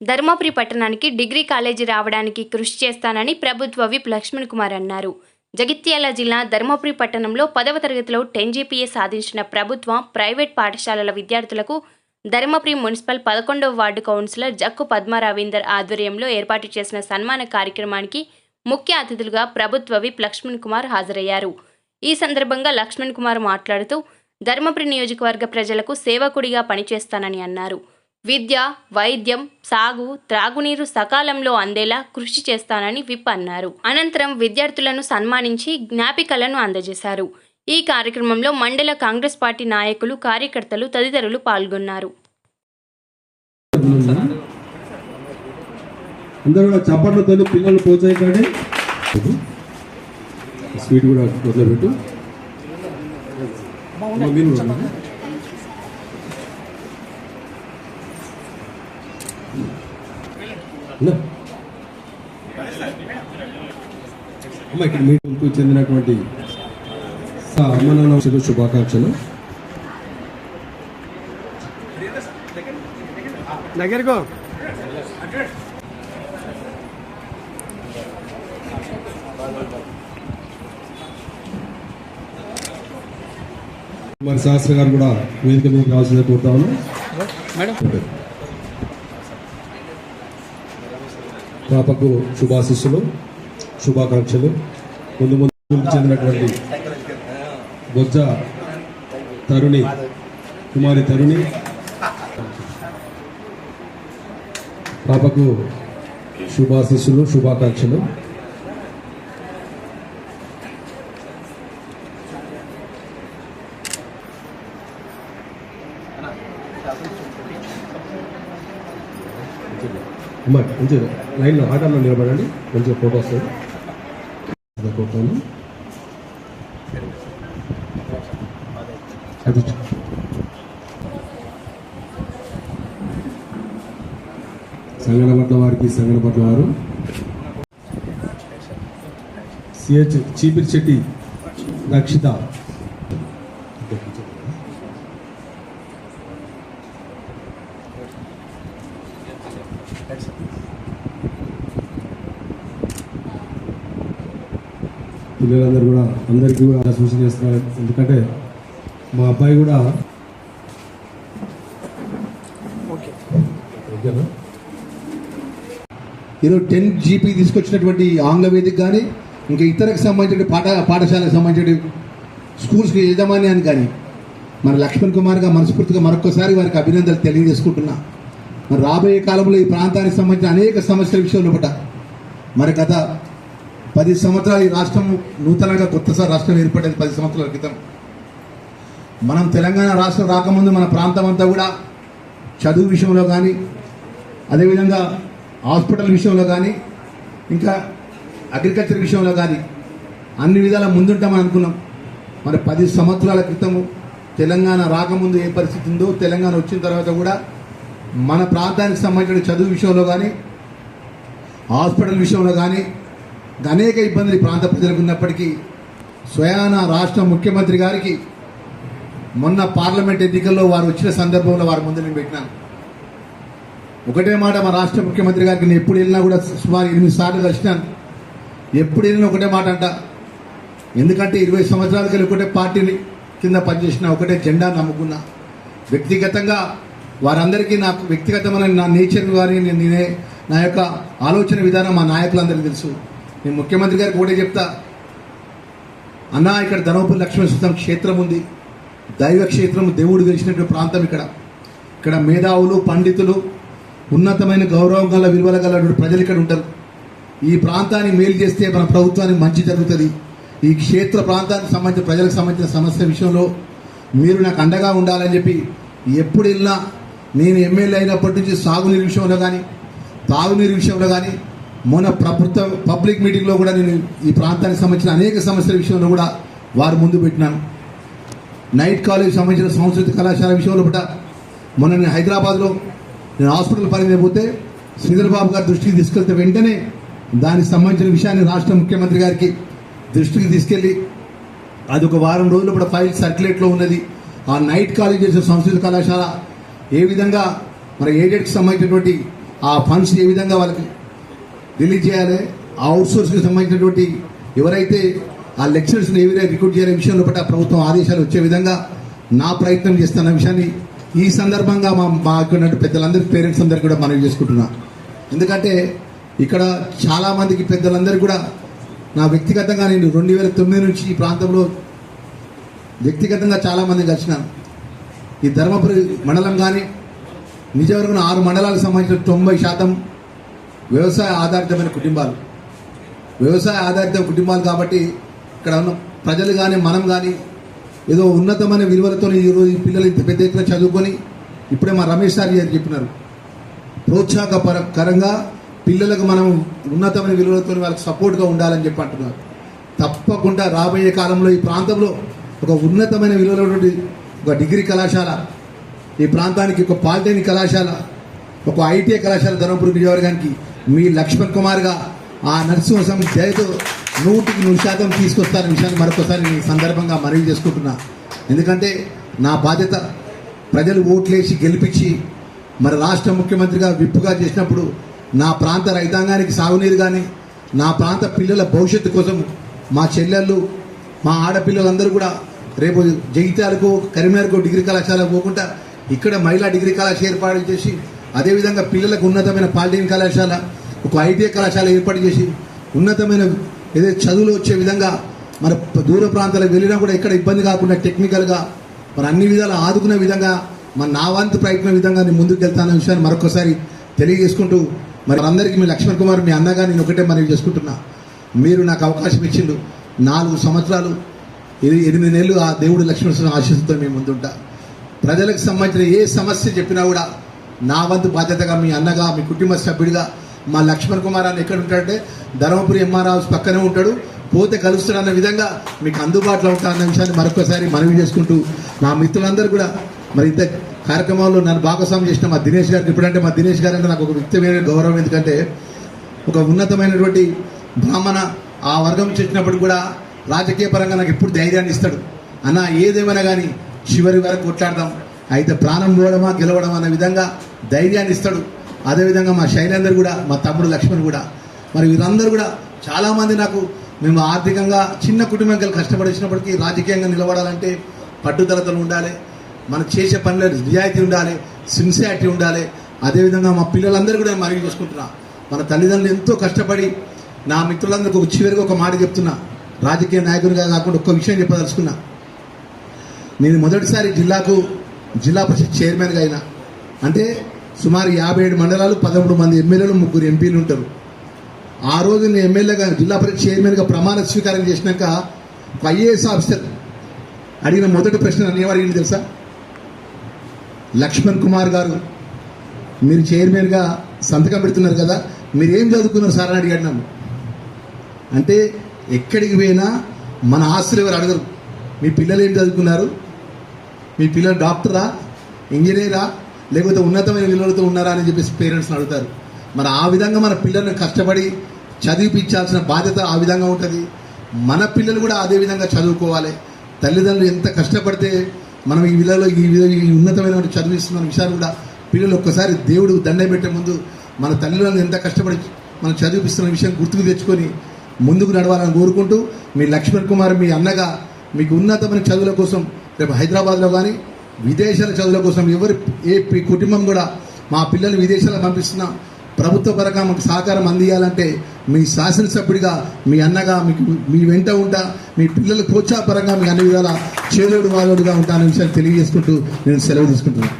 ధర్మపురి పట్టణానికి degree college రావడానికి కృషి చేస్తానని ప్రభుత్వ విప్ లక్ష్మణ్ కుమార్ అన్నారు. జగిత్యాల జిల్లా ధర్మపురి పట్టణంలో పదవ తరగతిలో టెన్ జీపీఏ సాధించిన ప్రభుత్వ ప్రైవేట్ పాఠశాలల విద్యార్థులకు ధర్మపురి మున్సిపల్ పదకొండవ వార్డు కౌన్సిలర్ జక్కు పద్మ రవీందర్ ఆధ్వర్యంలో ఏర్పాటు చేసిన సన్మాన కార్యక్రమానికి ముఖ్య అతిథులుగా ప్రభుత్వ విప్ లక్ష్మణ్ కుమార్ హాజరయ్యారు. ఈ సందర్భంగా లక్ష్మణ్ కుమార్ మాట్లాడుతూ ధర్మపురి నియోజకవర్గ ప్రజలకు సేవకుడిగా పనిచేస్తానని అన్నారు. విద్య వైద్యం సాగు త్రాగునీరు సకాలంలో అందేలా కృషి చేస్తానని విప్ అన్నారు. అనంతరం విద్యార్థులను సన్మానించి జ్ఞాపికలను అందజేశారు. ఈ కార్యక్రమంలో మండల కాంగ్రెస్ పార్టీ నాయకులు కార్యకర్తలు తదితరులు పాల్గొన్నారు. అందరూ కూడా చప్పట్లతో పిల్లలు ప్రోత్సహించండి స్వీట్ కూడా వదిలిపెట్టు అమ్మ, ఇక్కడ మీటింగ్కు చెందినటువంటి ఆ అమ్మ నాన్న శుభ శుభాకాంక్షలు. దగ్గరకో మరి శాస్త్రి గారు కూడా వేదిక మీద రావాల్సిందే కోరుతా ఉన్నాం. మేడం. పాపకు శుభాశిస్సులు శుభాకాంక్షలు. ముందు ముందు చెందినటువంటి బొజ్జ తరుణి కుమారి తరుణి పాపకు శుభాశిస్సులు శుభాకాంక్షలు. అమ్మ కొంచెం లైన్లో ఆటోలో నిలబడండి. కొంచెం ఫోటో వస్తుంది. అదే అది సంగనపట్ల వారికి సంగనపట్ల వారు. సిహెచ్ చీపిరి చెట్టి రక్షిత. పిల్లలందరూ కూడా అందరికీ కూడా సూచన చేస్తున్నారు ఎందుకంటే మా అబ్బాయి కూడా ఈరోజు టెన్ జీపీ తీసుకొచ్చినటువంటి ఆంగ్ల వేదిక కానీ ఇంకా ఇతరకు సంబంధించిన పాఠ పాఠశాలకు సంబంధించిన స్కూల్స్కి యజమాన్యాన్ని కానీ మన లక్ష్మణ్ కుమార్గా మనస్ఫూర్తిగా మరొకసారి వారికి అభినందనలు తెలియజేసుకుంటున్నా. మరి రాబోయే కాలంలో ఈ ప్రాంతానికి సంబంధించిన అనేక సమస్యల విషయంలో పట మరి గత పది సంవత్సరాలు ఈ రాష్ట్రం నూతనంగా కొత్తసారి రాష్ట్రం ఏర్పడేది పది సంవత్సరాల క్రితం. మనం తెలంగాణ రాష్ట్రం రాకముందు మన ప్రాంతం అంతా కూడా చదువు విషయంలో కానీ అదేవిధంగా హాస్పిటల్ విషయంలో కానీ ఇంకా అగ్రికల్చర్ విషయంలో కానీ అన్ని విధాల ముందుంటామని అనుకున్నాం. మరి పది సంవత్సరాల క్రితము తెలంగాణ రాకముందు ఏ పరిస్థితి ఉందో తెలంగాణ వచ్చిన తర్వాత కూడా మన ప్రాంతానికి సంబంధించిన చదువు విషయంలో కానీ హాస్పిటల్ విషయంలో కానీ అనేక ఇబ్బందులు ప్రాంత ప్రజలకు ఉన్నప్పటికీ స్వయాన రాష్ట్ర ముఖ్యమంత్రి గారికి మొన్న పార్లమెంట్ ఎన్నికల్లో వారు వచ్చిన సందర్భంలో వారి ముందు నేను పెట్టినాను. ఒకటే మాట మా రాష్ట్ర ముఖ్యమంత్రి గారికి నేను ఎప్పుడు వెళ్ళినా కూడా సుమారు ఎనిమిది సార్లు కలిసినాను. ఎప్పుడు వెళ్ళినా ఒకటే మాట అంట. ఎందుకంటే ఇరవై సంవత్సరాల కలిగి ఒకటే పార్టీని కింద పనిచేసిన ఒకటే జెండా నమ్ముకున్నా. వ్యక్తిగతంగా వారందరికీ నాకు వ్యక్తిగతమైన నా నేచర్ కానీ నేను నేనే నా యొక్క ఆలోచన విధానం మా నాయకులందరికీ తెలుసు. నేను ముఖ్యమంత్రి గారికి ఒకటే చెప్తా. అన్నా ఇక్కడ ధనవపల్లి లక్ష్మణ క్షేత్రం ఉంది. దైవ క్షేత్రం దేవుడు గెలిచినటువంటి ప్రాంతం ఇక్కడ. ఇక్కడ మేధావులు పండితులు ఉన్నతమైన గౌరవం గల విలువల గల ప్రజలు ఇక్కడ ఉంటారు. ఈ ప్రాంతాన్ని మేలు చేస్తే మన ప్రభుత్వానికి మంచి జరుగుతుంది. ఈ క్షేత్ర ప్రాంతానికి సంబంధించిన ప్రజలకు సంబంధించిన సమస్య విషయంలో మీరు నాకు అండగా ఉండాలని చెప్పి ఎప్పుడు వెళ్ళినా నేను ఎమ్మెల్యే అయినప్పటి నుంచి సాగునీరు విషయంలో కానీ తాగునీరు విషయంలో కానీ మొన్న ప్రభుత్వ పబ్లిక్ మీటింగ్లో కూడా నేను ఈ ప్రాంతానికి సంబంధించిన అనేక సమస్యల విషయంలో కూడా వారు ముందు పెట్టినాను. నైట్ కాలేజ్ సంబంధించిన సంస్కృతి కళాశాల విషయంలో కూడా మొన్న నేను హైదరాబాద్లో నేను హాస్పిటల్ పని పోతే శ్రీధర్ బాబు గారి దృష్టికి తీసుకెళ్తే వెంటనే దానికి సంబంధించిన విషయాన్ని రాష్ట్ర ముఖ్యమంత్రి గారికి దృష్టికి తీసుకెళ్ళి అది ఒక వారం రోజులు కూడా ఫైల్ సర్క్యులేట్లో ఉన్నది. ఆ నైట్ కాలేజ్ చేసిన సంస్కృత కళాశాల ఏ విధంగా మన ఏడెడ్కి సంబంధించినటువంటి ఆ ఫండ్స్ ఏ విధంగా వాళ్ళకి రిలీజ్ చేయాలి. ఆ అవుట్సోర్స్కి సంబంధించినటువంటి ఎవరైతే ఆ లెక్చరర్స్ని ఏ విధంగా రిక్రూట్ చేయాలి విషయంలో పట్ల ప్రభుత్వం ఆదేశాలు వచ్చే విధంగా నా ప్రయత్నం చేస్తున్న విషయాన్ని ఈ సందర్భంగా మా మా పెద్దలందరికీ పేరెంట్స్ అందరికీ కూడా మనవి చేసుకుంటున్నా. ఎందుకంటే ఇక్కడ చాలామందికి పెద్దలందరూ కూడా నా వ్యక్తిగతంగా నేను రెండు వేల తొమ్మిది నుంచి ఈ ప్రాంతంలో వ్యక్తిగతంగా చాలామంది కలిసినాను ఈ ధర్మపురి మండలం కానీ నిజవరకు ఆరు మండలాలకు సంబంధించిన తొంభై శాతం వ్యవసాయ ఆధారితమైన కుటుంబాలు. వ్యవసాయ ఆధారిత కుటుంబాలు కాబట్టి ఇక్కడ ఉన్న ప్రజలు కానీ మనం కానీ ఏదో ఉన్నతమైన విలువలతో ఈరోజు ఈ పిల్లలు ఇంత పెద్ద ఎత్తున చదువుకొని ఇప్పుడే మా రమేష్ సార్ గారు చెప్పినారు. ప్రోత్సాహకరంగా పిల్లలకు మనం ఉన్నతమైన విలువలతో వాళ్ళకి సపోర్ట్గా ఉండాలని చెప్పి అంటున్నారు. తప్పకుండా రాబోయే కాలంలో ఈ ప్రాంతంలో ఒక ఉన్నతమైన విలువలటువంటి ఒక డిగ్రీ కళాశాల ఈ ప్రాంతానికి ఒక పాలిటెక్నిక్ కళాశాల ఒక ఐటీఐ కళాశాల ధర్మపురి నియోజకవర్గానికి మీ లక్ష్మణ్ కుమార్గా ఆ నరసింహస్వామి దయతో నూటికి నూరు శాతం తీసుకొస్తారనే విషయాన్ని మరొకసారి ఈ సందర్భంగా మనవి చేసుకుంటున్నా. ఎందుకంటే నా బాధ్యత ప్రజలు ఓట్లేసి గెలిపించి మరి రాష్ట్ర ముఖ్యమంత్రిగా విప్పుగా చేసినప్పుడు నా ప్రాంత రైతాంగానికి సాగునీరు కానీ నా ప్రాంత పిల్లల భవిష్యత్తు కోసం మా చెల్లెళ్ళు మా ఆడపిల్లలందరూ కూడా రేపు జగిత్యాలకు కరీంనగర్కు డిగ్రీ కళాశాల పోకుండా ఇక్కడ మహిళా డిగ్రీ కళాశాల ఏర్పాటు చేసి అదేవిధంగా పిల్లలకు ఉన్నతమైన పాలిటెక్నిక్ కళాశాల ఒక ఐటీఐ కళాశాల ఏర్పాటు చేసి ఉన్నతమైన ఏదైతే చదువులు వచ్చే విధంగా మన దూర ప్రాంతాలకు వెళ్ళినా కూడా ఎక్కడ ఇబ్బంది కాకుండా టెక్నికల్గా మరి అన్ని విధాలు ఆదుకునే విధంగా మన నా వంతు ప్రయత్నం విధంగా నేను ముందుకు వెళ్తానన్న విషయాన్ని మరొకసారి తెలియజేసుకుంటూ మరి అందరికీ మీ లక్ష్మణ్ కుమార్ మీ అన్నగా నేను ఒకటే మనవి చేసుకుంటున్నా. మీరు నాకు అవకాశం ఇచ్చిండు. నాలుగు సంవత్సరాలు ఎనిమిది నెలలు ఆ దేవుడు లక్ష్మణ ఆశీస్సుతో మేము ముందుంటా. ప్రజలకు సంబంధించిన ఏ సమస్య చెప్పినా కూడా నా వంతు బాధ్యతగా మీ అన్నగా మీ కుటుంబ సభ్యుడిగా మా లక్ష్మణ్ కుమార్ అని ఎక్కడ ఉంటాడంటే ధర్మపురి ఎంఆర్ హౌస్ పక్కనే ఉంటాడు. పోతే కలుస్తాడన్న విధంగా మీకు అందుబాటులో ఉంటా అన్న విషయాన్ని మరొకసారి మనవి చేసుకుంటూ మా మిత్రులందరూ కూడా మరి ఇంత కార్యక్రమంలో నన్ను భాగస్వామ్యం చేసిన మా దినేష్ గారికి ఇప్పుడంటే మా దినేష్ గారు అంటే నాకు ఒక వ్యక్తిమైన గౌరవం. ఎందుకంటే ఒక ఉన్నతమైనటువంటి బ్రాహ్మణ ఆ వర్గం చేసినప్పుడు కూడా రాజకీయ పరంగా నాకు ఎప్పుడు ధైర్యాన్ని ఇస్తాడు. అన్న ఏదేమైనా కానీ చివరి వరకు కొట్లాడదాం. అయితే ప్రాణం పోవడమా గెలవడం అనే విధంగా ధైర్యాన్ని ఇస్తాడు. అదేవిధంగా మా శైలేందర్ కూడా మా తమ్ముడు లక్ష్మణ్ కూడా. మరి వీరందరూ కూడా చాలామంది నాకు మేము ఆర్థికంగా చిన్న కుటుంబం కలిసి కష్టపడిచ్చినప్పటికీ రాజకీయంగా నిలబడాలంటే పట్టుదలతో ఉండాలి. మనం చేసే పనిలో నిజాయితీ ఉండాలి సిన్సియారిటీ ఉండాలి. అదేవిధంగా మా పిల్లలందరూ కూడా మనవి చూసుకుంటున్నా. మన తల్లిదండ్రులు ఎంతో కష్టపడి నా మిత్రులందరికీ ఒక చివరిగా ఒక మాట చెప్తున్నా. రాజకీయ నాయకుడిగా కాకుండా ఒక్క విషయం చెప్పదలుచుకున్నా. నేను మొదటిసారి జిల్లాకు జిల్లా పరిషత్ చైర్మన్గా అయినా. అంటే సుమారు యాభై ఏడు మండలాలు పదమూడు మంది ఎమ్మెల్యేలు ముగ్గురు ఎంపీలు ఉంటారు. ఆ రోజు నేను ఎమ్మెల్యేగా జిల్లా పరిషత్ చైర్మన్గా ప్రమాణ స్వీకారం చేసినాక ఒక ఐఏఎస్ ఆఫీసర్ అడిగిన మొదటి ప్రశ్న నేను ఏమడిగింది తెలుసా? లక్ష్మణ్ కుమార్ గారు మీరు చైర్మన్గా సంతకం పెడుతున్నారు కదా మీరు ఏం చదువుకున్నారు సార్ అని అడిగాడు నన్ను. అంటే ఎక్కడికి పోయినా మన ఆస్తులు ఎవరు అడగరు. మీ పిల్లలు ఏం చదువుకున్నారు? మీ పిల్లలు డాక్టరా? ఇంజనీరా? లేకపోతే ఉన్నతమైన విలువలతో ఉన్నారా అని చెప్పేసి పేరెంట్స్ని అడుగుతారు. మరి ఆ విధంగా మన పిల్లల్ని కష్టపడి చదివిపించాల్సిన బాధ్యత ఆ విధంగా ఉంటుంది. మన పిల్లలు కూడా అదే విధంగా చదువుకోవాలి. తల్లిదండ్రులు ఎంత కష్టపడితే మనం ఈ విధంలో ఈ విధ ఈ ఉన్నతమైన చదివిస్తున్న విషయాలు కూడా పిల్లలు ఒక్కసారి దేవుడు దండం పెట్టే ముందు మన తల్లిదండ్రులు ఎంత కష్టపడి మనం చదివిపిస్తున్న విషయం గుర్తుకు తెచ్చుకొని ముందుకు నడవాలని కోరుకుంటూ మీ లక్ష్మణ్ కుమార్ మీ అన్నగా మీకు ఉన్నతమైన చదువుల కోసం రేపు హైదరాబాద్లో కానీ విదేశాల చదువుల కోసం ఎవరి ఏ కుటుంబం కూడా మా పిల్లలు విదేశాలకు పంపిస్తున్నా ప్రభుత్వ పరంగా మాకు సహకారం అందియాలంటే మీ శాసనసభ్యుడిగా మీ అన్నగా మీకు మీ వెంట ఉంటా మీ పిల్లల ప్రోత్సాహపరంగా మీ అన్ని విధాల చేదోడు వాదోడుగా ఉంటాననే విషయాన్ని తెలియజేసుకుంటూ నేను సెలవు తీసుకుంటున్నాను.